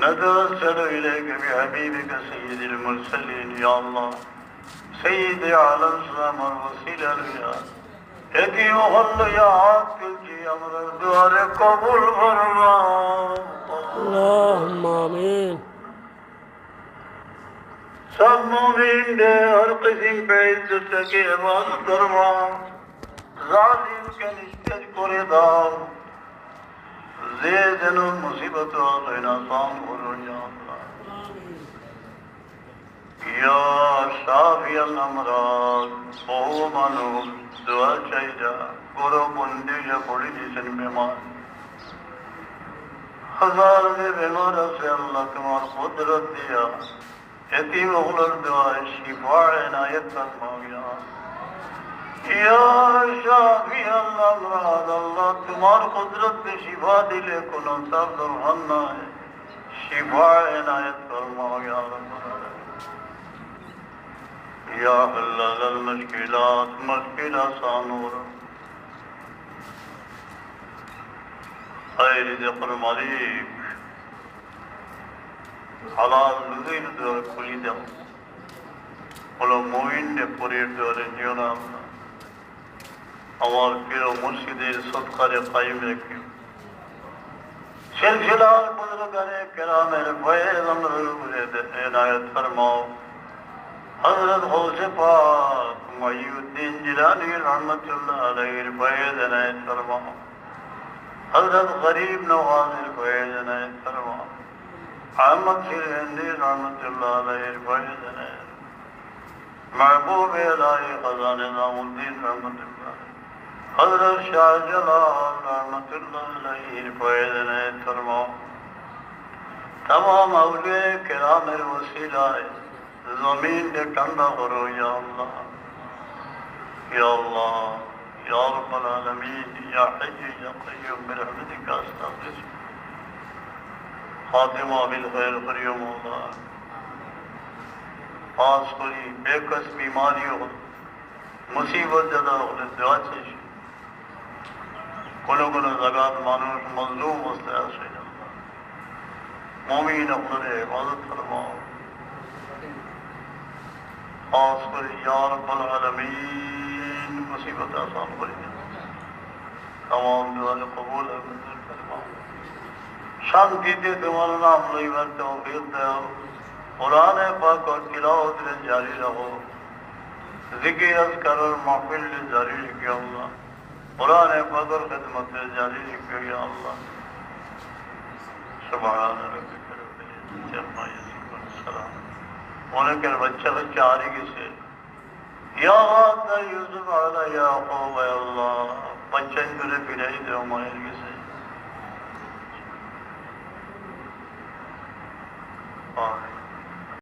نتوسل إليك بحبيبك سيد المرسلين يا الله سيدي على الإسلام الوسيلة يا Eti oğlu ya tilki amrı duare kabul buyurma. Allahümme amin. Sen mümin de her kısım beyzütteki evaz durma. Zalimken istet koridar. যে যেন মুসিবত হয় না সাম করো ইয়া শাফিয়াল আমরাদ বহু মানুষ দোয়া চাইরা গরো বন্দিরা পড়ে দিয়েছেন বেমার হাজার বেমার আছে আল্লাহ তোমার কুদরত দিয়া। এতিম ওগুলোর দোয়ায় শিফা এনায়ত ফরমাও Ya Şafi Allah Allah तुम्हार कुदरत में शिफा दिले को नौसाफ दुर्हन्ना है शिफा इनायत फरमाओ या या हल्लल मुश्किलात मुश्किल आसान हो خير ذكر مالك حلال غير ذكر كل ذكر قلو مؤمن نے پورے دور جیونا আমার প্রিয় মুর্শিদের সৎকারে কায়েম রেখে سلسلہ بزرگان کرام فیض امر عنایت فرماؤ۔ حضرت غوث پاک معی الدین جلانی رحمت اللہ علیہ فیض عنایت فرماؤ۔ حضرت غریب نواز فیض عنایت فرماؤ۔ احمد سرہندی رحمت اللہ علیہ فیض عنایت۔ محبوب علیہ خزان نام الدین رحمت اللہ علیہ۔ حضرت شاہ جلال رحمت اللہ علیہ فیضن ترما تمام اولیاء کرام وسیلہ زمین دے ٹنڈا کرو، یا اللہ یا اللہ، یا رب العالمین، یا حج یا قیم قیوم کا استغفر، خاتمہ بالخیر قریم اللہ پاس کوئی بے کس بیماری ہو مصیبت زدہ ہو، دعا چیشی কোনো কোনো জায়গার মানুষ মজলুম অবস্থায় আসে মমিন আপনাদের হেফাজত ফরমাও খাস করে ইয়ার বল আলমিন মুসিবত আসান করে তমাম দুয়ারে কবুল শান্তিতে তোমার নাম লইবার তৌফিক দাও। কোরআনে পাক ও তিলাওয়াত জারি রাখো। জিকির আজকারের মাহফিল জারি রেখে। Kur'an-ı Kadar Hizmet-i Celil Göğü Allah. Subhane Rabbike Rabbil İzzet Amma Yasifun Selam. Ona göre bacılık carigisi. Ya Rabbi Yusuf Ala Yakub Allah. Bacın göre bileydi ama ilgisi.